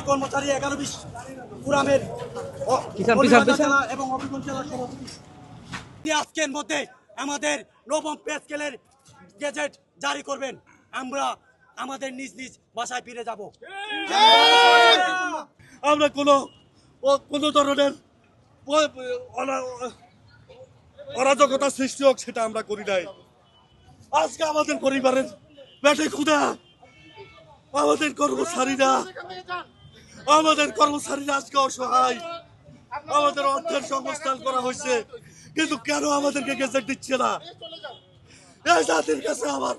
সরকারি কর্মচারী এগারো বিশ। জেলা এবং হবিগঞ্জ জেলার সভাপতি। আজকের মধ্যে আমাদের নবম পে স্কেলের গেজেট জারি করবেন। আমরা আমাদের নিজ নিজ বাসায় ফিরে যাব। আমরা কোনো কোনো ধরনের অরাজকতা সৃষ্টি হোক সেটা আমরা করি নাই। আজকে আমাদের পরিবারের পেটে ক্ষুদা আমাদের কর্মচারীরা আমাদের কর্মচারীরা আজকে অসহায়। আমাদের অর্থের সংস্থান করা হয়েছে, কিন্তু কেন আমাদেরকে গেজেট দিচ্ছে না? এই জাতির কাছে আমার,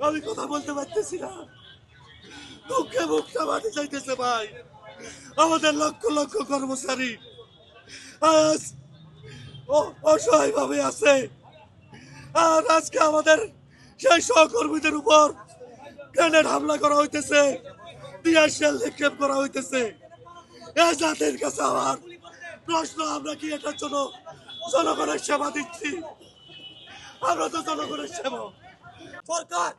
আমি কথা বলতে পারতেছি না। দুঃখে মুখটা মাটি চাইতেছে ভাই। আমাদের লক্ষ লক্ষ কর্মচারী আজ ও- অসহায়ভাবে আছে। আর আজকে আমাদের সেই সহকর্মীদের উপর গ্রেনেড হামলা করা হইতেছে। নিক্ষেপ করা হইতেছে। এ জাতির কাছে আমার প্রশ্ন আমরা কি এটার জন্য জনগণের সেবা দিচ্ছি? আমরা তো জনগণের সেবা। সরকার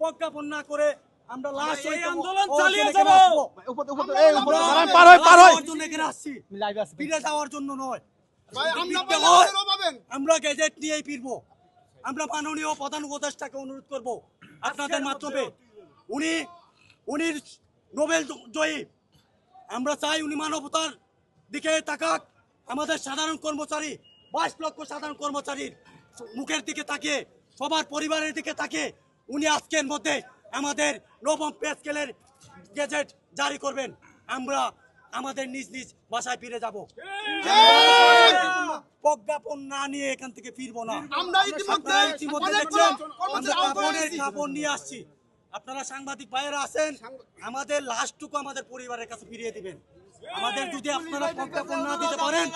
প্রজ্ঞাপন না করে আমরা লাশ এই আন্দোলন চালিয়ে এখানে যাব। আসব। আমরা পার হয়, পার হয়। যাওয়ার জন্য এখানে আসছি। ফিরে যাওয়ার জন্য নয়। আমরা গেজেট নিয়েই ফিরবো। আমরা মাননীয় প্রধান উপদেষ্টাকে অনুরোধ করব আপনাদের মাধ্যমে। উনি উনি নোবেল জয়ী। আমরা চাই উনি মানবতার দিকে তাকাক। আমাদের সাধারণ কর্মচারী বাইশ লক্ষ সাধারণ কর্মচারীর মুখের দিকে তাকিয়ে সবার পরিবারের দিকে তাকিয়ে উনি আজকের মধ্যে আমাদের নবম পে স্কেলের গেজেট জারি করবেন। আমরা আমাদের নিজ নিজ বাসায় ফিরে যাব। প্রজ্ঞাপন না নিয়ে এখান থেকে ফিরবো না। আমরা ইতিমধ্যে কাপড়ের কাপড় নিয়ে আসছি। আপনারা সাংবাদিক ভাইয়েরা আছেন আমাদের লাস্টটুকু আমাদের পরিবারের কাছে ফিরিয়ে দিবেন। আমাদের যদি আপনারা প্রজ্ঞাপন না দিতে পারেন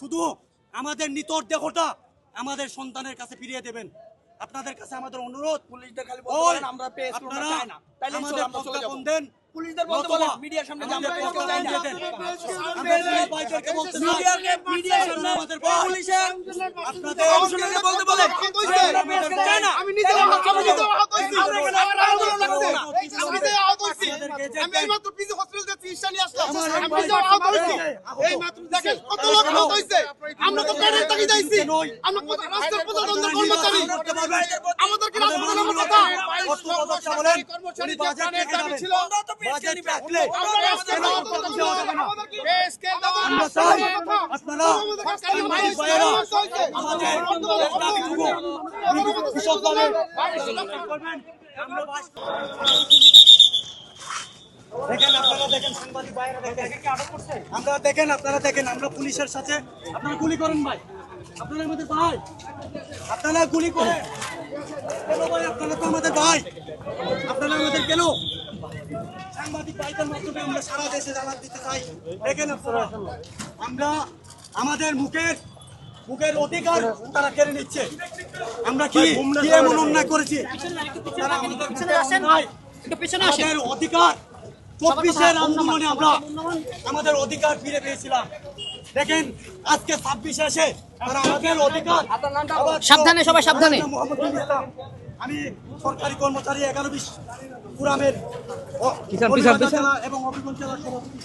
শুধু আমাদের নিতর দেহটা আমাদের সন্তানের কাছে ফিরিয়ে দেবেন। আপনাদের কাছে আমাদের অনুরোধ পুলিশদের খালি আমরা চাই না। আমাদের প্রজ্ঞাপন দেন পুলিশদের বলতে বলেন মিডিয়ার সামনে আমরা আমাদের পেয়ে চাই না বলতে মিডিয়াকে মিডিয়ার সামনে আমাদের পুলিশের আপনাদের কমিশনারকে বলতে বলেন আমি নিজে আহত হয়েছি। আমরা আন্দোলন লাগছে না। আমি নিজে আহত হয়েছি আমাদেরকে যে আমি এইমাত্র পিজি হসপিটাল থেকে চিকিৎসা নিয়ে আসলাম আমি ভাই আহত হয়েছি এই মাত্র দেখেন কত লোক আহত হয়েছে আমরা তো পেটের তাকি যাইছি আমরা কত রাস্তার পর্যন্ত কর্মচারী আমাদের কি রাস্তা নামার কথা কর্তৃপক্ষকে বলেন, উনি বাজেট রেখে যাবেন। ছিল বাজেট রাখলে আমরা রাস্তা নামার কথা হবে আমাদের কি স্কেল আমরা চাই আপনারা সাংবাদিক ভাইয়েরা আমাদের দাবিটুকু বিশদভাবে করবেন। আমরা বাস- দেখেন আপনারা দেখেন সাংবাদিক ভাইয়েরা দেখেন আমরা দেখেন আপনারা দেখেন আমরা পুলিশের সাথে আপনারা গুলি করেন ভাই। আপনারা আমাদের ভাই। আপনারা গুলি করেন। কেন ভাই? আপনারা তো আমাদের ভাই। আপনারা আমাদের কেন? সাংবাদিক ভাইদের মাধ্যমে আমরা সারা দেশে জানান দিতে চাই। দেখেন আপনারা আমরা আমাদের মুখের মুখের অধিকার তারা কেড়ে নিচ্ছে। আমরা কি কি এমন অন্যায় করেছি? তারা আমাদের অধিকার চব্বিশের আন্দোলনে আমরা আমাদের অধিকার ফিরে পেয়েছিলাম দেখেন আজকে ছাব্বিশে এসে তারা আমাদের অধিকার সাবধানে, সবাই সাবধানে। আমি সরকারি কর্মচারী এগারো বিশ। জেলা এবং অভিগঞ্জ জেলার সভাপতি